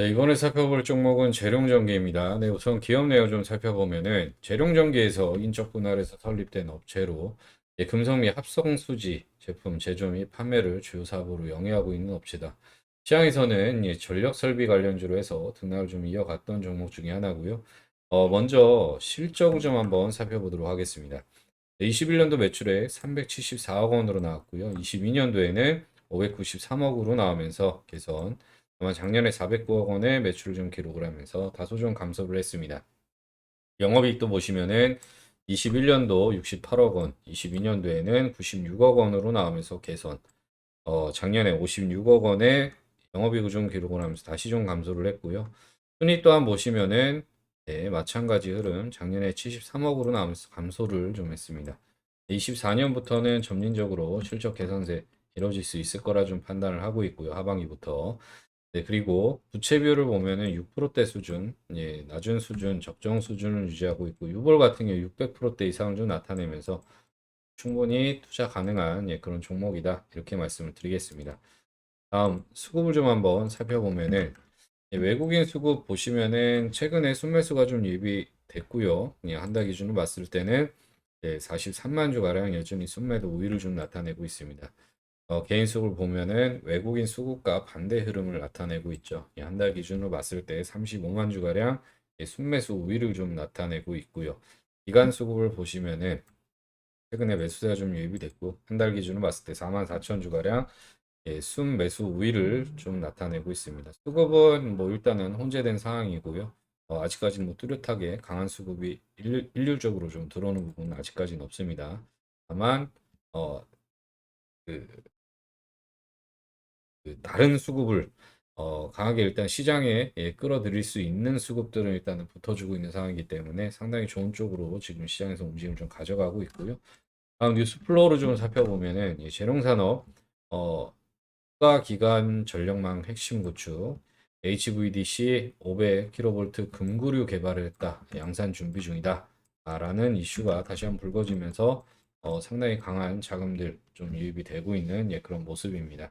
네, 이번에 살펴볼 종목은 재룡전기입니다. 네, 우선 기업 내용 좀 살펴보면은 재룡전기에서 인적 분할에서 설립된 업체로 예, 금속 및 합성 수지 제품 제조 및 판매를 주요 사업으로 영위하고 있는 업체다. 시장에서는 예, 전력 설비 관련주로 해서 등락을 좀 이어갔던 종목 중에 하나고요. 어, 먼저 실적을 좀 한번 살펴보도록 하겠습니다. 21년도 매출액 374억 원으로 나왔고요. 22년도에는 593억으로 나오면서 개선. 다만 작년에 409억 원의 매출을 좀 기록을 하면서 다소 좀 감소를 했습니다. 영업이익도 보시면은 21년도 68억 원, 22년도에는 96억 원으로 나오면서 개선. 어, 작년에 56억 원의 영업이익을 좀 기록을 하면서 다시 좀 감소를 했고요. 순위 또한 보시면은 네, 마찬가지 흐름 작년에 73억으로 나오면서 감소를 좀 했습니다. 24년부터는 점진적으로 실적 개선세 이뤄질 수 있을 거라 좀 판단을 하고 있고요. 하반기부터. 네, 그리고 부채 비율을 보면은 6%대 수준, 예, 낮은 수준, 적정 수준을 유지하고 있고 유볼 같은 경우 600%대 이상을 좀 나타내면서 충분히 투자 가능한 예, 그런 종목이다. 이렇게 말씀을 드리겠습니다. 다음 수급을 좀 한번 살펴보면은 예, 외국인 수급 보시면은 최근에 순매수가 좀 예비됐고요. 예, 한달 기준으로 봤을 때는 예, 43만 주 가량 여전히 순매도 우위를 좀 나타내고 있습니다. 어, 개인 수급을 보면은 외국인 수급과 반대 흐름을 나타내고 있죠. 한 달 기준으로 봤을 때 35만 주가량 예, 순매수 우위를 좀 나타내고 있고요. 기간 수급을 보시면은 최근에 매수세가 좀 유입됐고 한 달 기준으로 봤을 때 4만 4천 주가량 예, 순매수 우위를 좀 나타내고 있습니다. 수급은 뭐 일단은 혼재된 상황이고요. 어, 아직까지는 뭐 뚜렷하게 강한 수급이 일, 일률적으로 좀 들어오는 부분은 아직까지는 없습니다. 다만 어, 그 그 다른 수급을 어, 강하게 일단 시장에 예, 끌어들일 수 있는 수급들은 일단은 붙어주고 있는 상황이기 때문에 상당히 좋은 쪽으로 지금 시장에서 움직임을 좀 가져가고 있고요. 다음 뉴스 플로우를 좀 살펴보면은 이 재룡산업 어, 추가 기간 전력망 핵심 구축 HVDC 500kV 금구류 개발을 했다. 양산 준비 중이다. 아, 라는 이슈가 다시 한번 불거지면서 어, 상당히 강한 자금들 좀 유입이 되고 있는 예, 그런 모습입니다.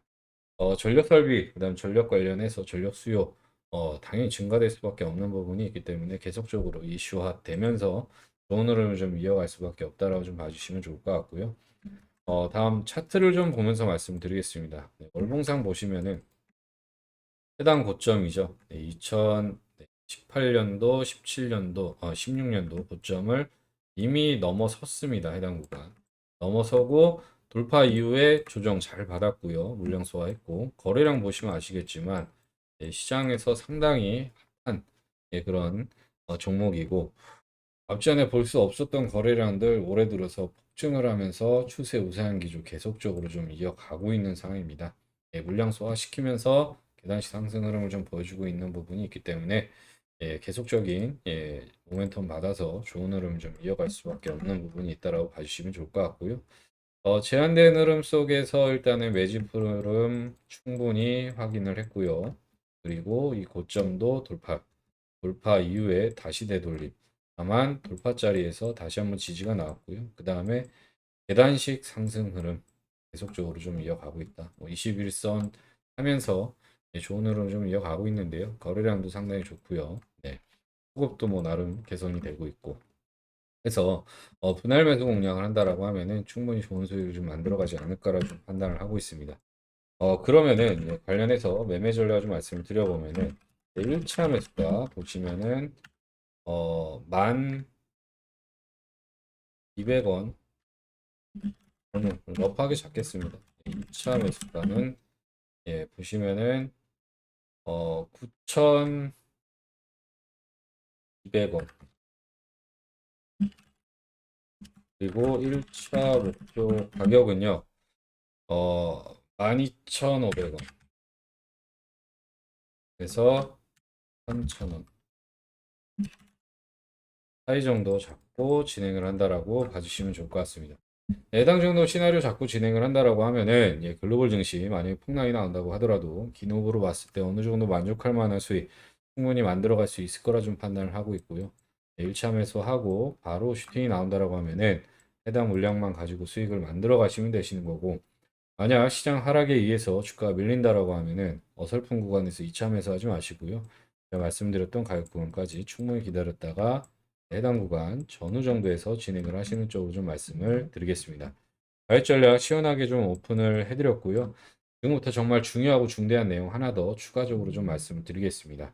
어, 전력 설비, 그다음 전력 관련해서 전력 수요, 어, 당연히 증가될 수밖에 없는 부분이 있기 때문에 계속적으로 이슈화 되면서 좋은 흐름을 좀 이어갈 수밖에 없다라고 좀 봐주시면 좋을 것 같고요. 어, 다음 차트를 좀 보면서 말씀드리겠습니다. 네, 월봉상 보시면은 해당 고점이죠. 네, 2018년도, 17년도, 어, 16년도 고점을 이미 넘어섰습니다. 해당 구간. 넘어서고 돌파 이후에 조정 잘 받았고요. 물량 소화했고 거래량 보시면 아시겠지만 예, 시장에서 상당히 한 예, 그런 어, 종목이고 앞전에 볼 수 없었던 거래량들 올해 들어서 폭증을 하면서 추세 우세한 기조 계속적으로 좀 이어가고 있는 상황입니다. 예, 물량 소화시키면서 계단식 상승 흐름을 좀 보여주고 있는 부분이 있기 때문에 예, 계속적인 예, 모멘텀 받아서 좋은 흐름을 좀 이어갈 수밖에 없는 부분이 있다라고 봐주시면 좋을 것 같고요. 어, 제한된 흐름 속에서 일단은 매집 흐름 충분히 확인을 했고요. 그리고 이 고점도 돌파, 돌파 이후에 다시 되돌림. 다만 돌파 자리에서 다시 한번 지지가 나왔고요. 그 다음에 계단식 상승 흐름 계속적으로 좀 이어가고 있다. 뭐 21선 하면서 예, 좋은 흐름 좀 이어가고 있는데요. 거래량도 상당히 좋고요. 네. 수급도 뭐 나름 개선이 되고 있고. 해서 어, 분할 매수 공략을 한다라고 하면은 충분히 좋은 수익을 좀 만들어가지 않을까라 좀 판단을 하고 있습니다. 어, 그러면은 예, 관련해서 매매 전략 좀 말씀을 드려보면은 1차 매수가 보시면은 어, 만 200원 저는 러프하게 잡겠습니다. 2차 매수가는 예, 보시면은 어, 9,200원 그리고 1차 목표 가격은요, 어, 12,500원. 그래서 3,000원. 사이 정도 잡고 진행을 한다라고 봐주시면 좋을 것 같습니다. 해당 정도 시나리오 잡고 진행을 한다라고 하면은 예, 글로벌 증시 만약에 폭락이 나온다고 하더라도 기업으로 봤을 때 어느 정도 만족할 만한 수익 충분히 만들어갈 수 있을 거라 좀 판단을 하고 있고요. 1차 매수하고 바로 슈팅이 나온다라고 하면은 해당 물량만 가지고 수익을 만들어 가시면 되시는 거고 만약 시장 하락에 의해서 주가가 밀린다라고 하면은 어설픈 구간에서 이차 매수하지 마시고요. 제가 말씀드렸던 가격 구간까지 충분히 기다렸다가 해당 구간 전후 정도에서 진행을 하시는 쪽으로 좀 말씀을 드리겠습니다. 가격 전략 시원하게 좀 오픈을 해드렸고요. 지금부터 정말 중요하고 중대한 내용 하나 더 추가적으로 좀 말씀을 드리겠습니다.